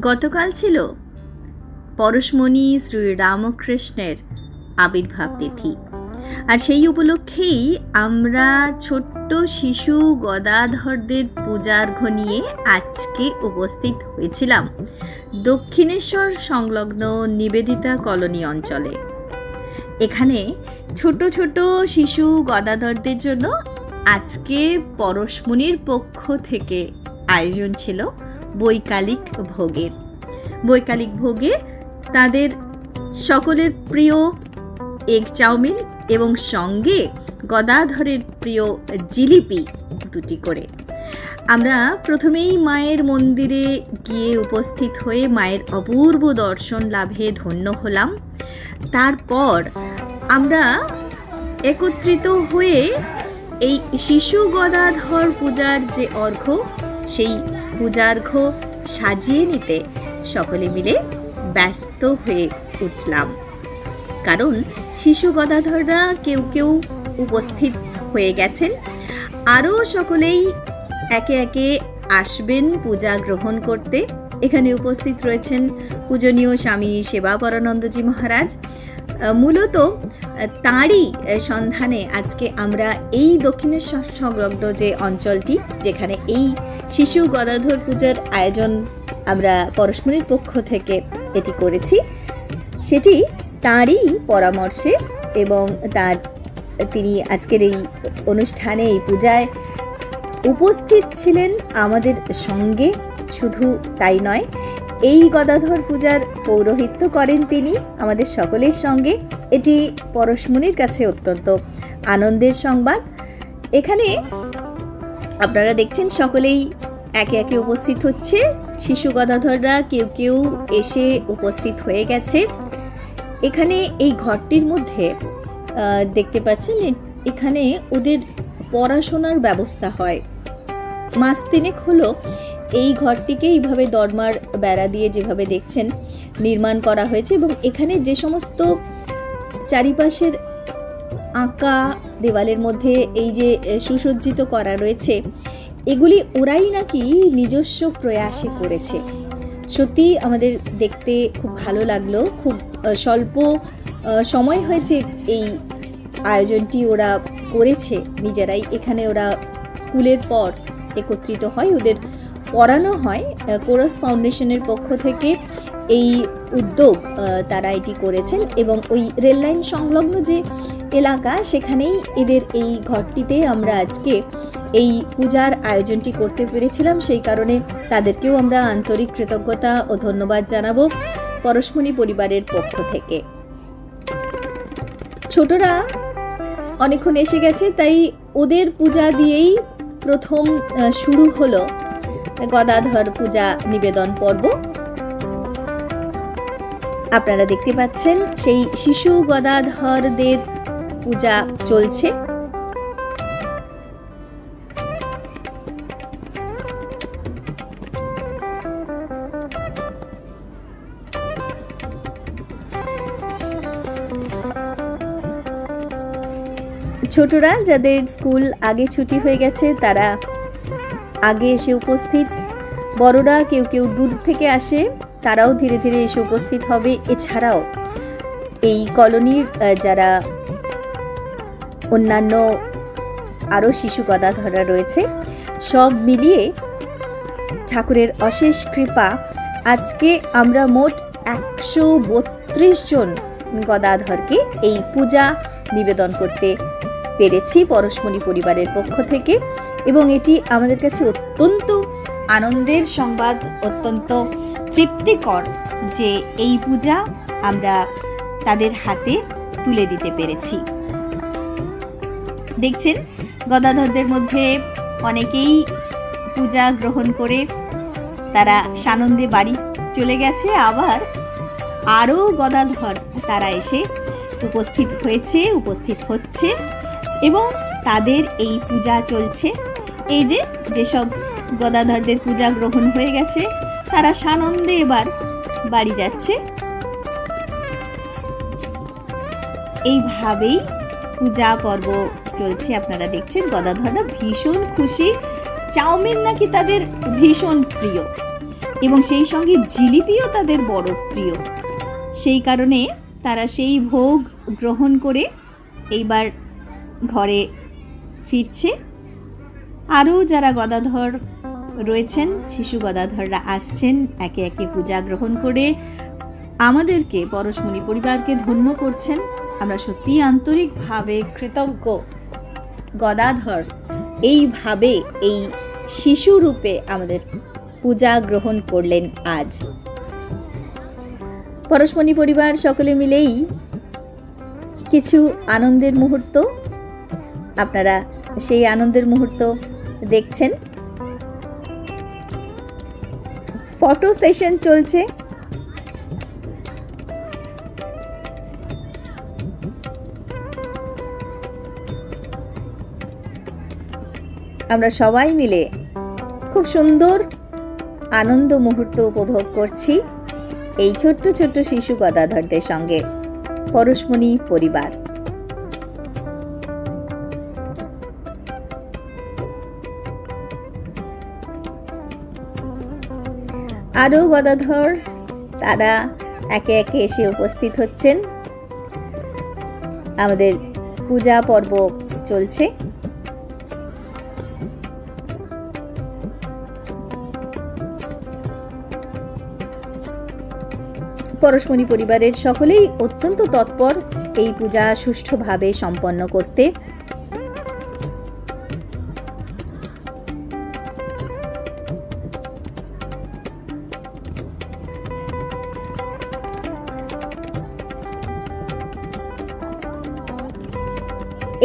গতকাল ছিল পরশমণি শ্রী রামকৃষ্ণের আবির্ভাব তিথি। আর সেই উপলক্ষেই আমরা ছোট্ট শিশু গদাধরদের পূজার্ঘ নিয়ে আজকে উপস্থিত হয়েছিলাম দক্ষিণেশ্বর সংলগ্ন নিবেদিতা কলোনি অঞ্চলে। এখানে ছোট ছোট শিশু গদাধরদের জন্য আজকে পরশমণির পক্ষ থেকে আয়োজন ছিল বৈকালিক ভোগের বৈকালিক ভোগে তাদের সকলের প্রিয় এগ চাউমিন এবং সঙ্গে গদাধরের প্রিয় জিলিপি দুটি করে। আমরা প্রথমেই মায়ের মন্দিরে গিয়ে উপস্থিত হয়ে মায়ের অপূর্ব দর্শন লাভে ধন্য হলাম। তারপর আমরা একত্রিত হয়ে এই শিশু গদাধর পূজার যে অর্ঘ্য সেই পূজার্ঘ্য সাজিয়ে নিতে সকলে মিলে ব্যস্ত হয়ে উঠলাম। কারণ শিশু গদাধররা কেউ কেউ উপস্থিত হয়ে গেছেন। আরও সকলেই একে একে আসবেন পূজা গ্রহণ করতে। এখানে উপস্থিত রয়েছেন পূজনীয় স্বামী সেবাপরানন্দজি মহারাজ। মূলত তাঁরই সন্ধানে আজকে আমরা এই দক্ষিণেশ্বর সংলগ্ন যে অঞ্চলটি, যেখানে এই শিশু গদাধর পূজার আয়োজন আমরা পরশমণির পক্ষ থেকে এটি করেছি। সেটি তাঁরই পরামর্শে এবং তার, তিনি আজকের এই অনুষ্ঠানে, এই পূজায় উপস্থিত ছিলেন আমাদের সঙ্গে। শুধু তাই নয়, এই গদাধর পূজার পৌরোহিত্য করেন তিনি আমাদের সকলের সঙ্গে। এটি পরশমণির কাছে অত্যন্ত আনন্দের সংবাদ। এখানে আপনারা দেখছেন সকলেই একে একে উপস্থিত হচ্ছে। শিশু গদাধররা কেউ কেউ এসে উপস্থিত হয়ে গেছে। এখানে এই ঘরটির মধ্যে দেখতে পাচ্ছেন এখানে ওদের পড়াশোনার ব্যবস্থা হয়। মাস তিনেক হলো এই ঘরটিকে এইভাবে দরমার বেড়া দিয়ে যেভাবে দেখছেন, নির্মাণ করা হয়েছে এবং এখানে যে সমস্ত চারিপাশের আঁকা দেওয়ালের মধ্যে এই যে সুসজ্জিত করা রয়েছে, এগুলি ওরাই নাকি নিজস্ব প্রয়াসে করেছে। সত্যি আমাদের দেখতে খুব ভালো লাগল, খুব স্বল্প সময় হয়েছে এই আয়োজনটি ওরা করেছে। নিজেরাই এখানে ওরা স্কুলের পর একত্রিত হয়, ওদের পড়ানো হয় কোরাস ফাউন্ডেশনের পক্ষ থেকে এই উদ্যোগ তারা এটি করেছেন এবং ওই রেললাইন সংলগ্ন যে এলাকা, সেখানেই এদের এই ঘরটিতে আমরা আজকে এই পূজার আয়োজনটি করতে পেরেছিলাম। সেই কারণে তাদেরকেও আমরা আন্তরিক কৃতজ্ঞতা ও ধন্যবাদ জানাব পরশমণি পরিবারের পক্ষ থেকে। ছোটরা অনেকক্ষণ এসে গেছে, তাই ওদের পূজা দিয়েই প্রথম শুরু হলো গদাধর পূজা নিবেদন পর্ব। আপনারা দেখতে পাচ্ছেন সেই শিশু গদাধরদের পূজা চলছে। ছোটরা যাদের স্কুল আগে ছুটি হয়ে গেছে, তারা আগে এসে উপস্থিত। বড়রা কেউ কেউ দূর থেকে আসে, তারাও ধীরে ধীরে এসে উপস্থিত হবে। এছাড়াও এই কলোনির যারা অন্যান্য আরও শিশু গদাধররা রয়েছে। সব মিলিয়ে ঠাকুরের অশেষ কৃপা, আজকে আমরা মোট একশো বত্রিশ জন গদাধরকে এই পূজা নিবেদন করতে পেরেছি পরশমণি পরিবারের পক্ষ থেকে এবং এটি আমাদের কাছে অত্যন্ত আনন্দের সংবাদ, অত্যন্ত তৃপ্তিকর যে এই পূজা আমরা তাদের হাতে তুলে দিতে পেরেছি। দেখছেন? গদাধরদের মধ্যে অনেকেই পূজা গ্রহণ করে তারা সানন্দে বাড়ি চলে গেছে। আবার আরও গদাধর তারা এসে উপস্থিত হয়েছে, উপস্থিত হচ্ছে এবং তাদের এই পূজা চলছে। এই যে যেসব গদাধরদের পূজা গ্রহণ হয়ে গেছে, তারা সানন্দে এবার বাড়ি যাচ্ছে। এইভাবেই পূজা পর্ব চলছে, আপনারা দেখছেন গদাধররা ভীষণ খুশি। চাউমিন নাকি তাদের ভীষণ প্রিয়। এবং সেই সঙ্গে জিলিপিও তাদের বড় প্রিয়। সেই কারণে তারা সেই ভোগ গ্রহণ করে এইবার ঘরে ফিরছে। আরও যারা গদাধর রয়েছেন, শিশু গদাধররা আসছেন, একে একে পূজা গ্রহণ করে আমাদেরকে পরশমণি পরিবারকে ধন্য করছেন। আমরা সত্যিই আন্তরিকভাবে কৃতজ্ঞ। গদাধর। এইভাবে এই শিশু রূপে আমাদের পূজা গ্রহণ করলেন আজ। পরশমণি পরিবার সকলে মিলেই কিছু আনন্দের মুহূর্ত, আপনারা সেই আনন্দের মুহূর্ত দেখছেন। ফটো সেশন চলছে। আমরা সবাই মিলে খুব সুন্দর আনন্দ মুহূর্ত উপভোগ করছি এই ছোট্ট ছোট্ট শিশু গদাধরদের সঙ্গে, পরশমণি পরিবার। আরও গদাধর, তারা একে একে এসে উপস্থিত হচ্ছেন। আমাদের পূজা পর্ব চলছে। পরশমণি পরিবারের সকলেই অত্যন্ত তৎপর এই পূজা সুষ্ঠুভাবে সম্পন্ন করতে।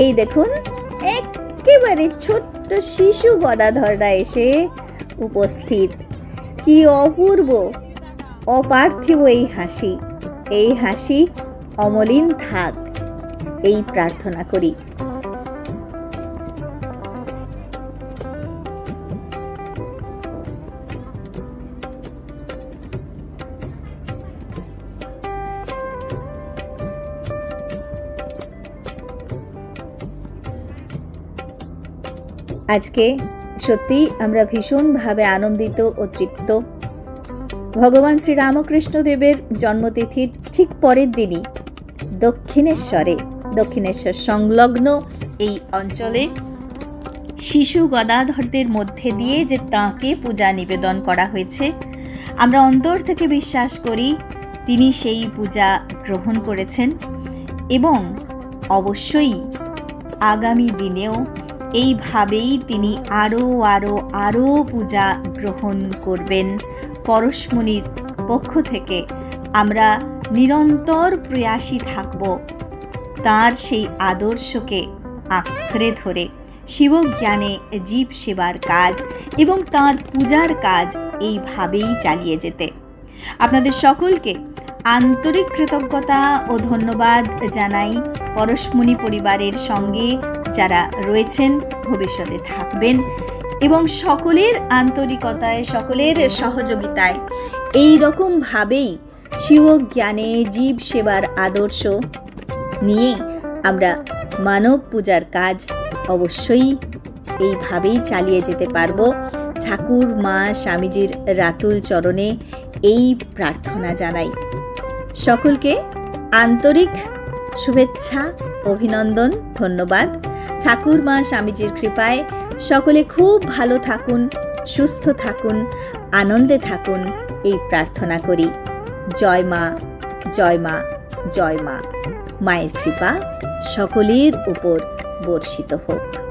এই দেখুন, একেবারে ছোট্ট শিশু গদাধররা এসে উপস্থিত। কি অপূর্ব! অপার্থিব এই হাসি এই হাসি অমলিন থাক, এই প্রার্থনা করি। আজকে সত্যি আমরা ভীষণভাবে আনন্দিত ও তৃপ্ত। ভগবান শ্রী রামকৃষ্ণ দেবের জন্মতিথির ঠিক পরের দিনই দক্ষিণেশ্বরে, দক্ষিণেশ্বর সংলগ্ন এই অঞ্চলে শিশু গদাধরদের মধ্যে দিয়ে যে তাঁকে পূজা নিবেদন করা হয়েছে, আমরা অন্তর থেকে বিশ্বাস করি তিনি সেই পূজা গ্রহণ করেছেন এবং অবশ্যই আগামী দিনেও এইভাবেই তিনি আরও আরও আরও পূজা গ্রহণ করবেন পরশমণির পক্ষ থেকে আমরা নিরন্তর প্রয়াসী থাকব। তার সেই আদর্শকে আঁকড়ে ধরে শিবজ্ঞানে জীব সেবার কাজ এবং তার পূজার কাজ এইভাবেই চালিয়ে যেতে। আপনাদের সকলকে আন্তরিক কৃতজ্ঞতা ও ধন্যবাদ জানাই পরশমণি পরিবারের সঙ্গে যারা রয়েছেন, ভবিষ্যতে থাকবেন। এবং সকলের আন্তরিকতায়, সকলের সহযোগিতায়। এই রকমভাবেই শিবজ্ঞানে জীব সেবার আদর্শ নিয়ে আমরা মানব পূজার কাজ অবশ্যই এইভাবেই চালিয়ে যেতে পারব। ঠাকুর, মা, স্বামীজির রাতুল চরণে এই প্রার্থনা জানাই। সকলকে আন্তরিক শুভেচ্ছা, অভিনন্দন, ধন্যবাদ। ঠাকুর, মা, স্বামীজির কৃপায় সকলে খুব ভালো থাকুন, সুস্থ থাকুন, আনন্দে থাকুন, এই প্রার্থনা করি। জয় মা জয় মা জয় মা। মায়ের কৃপা সকলের উপর বর্ষিত হোক।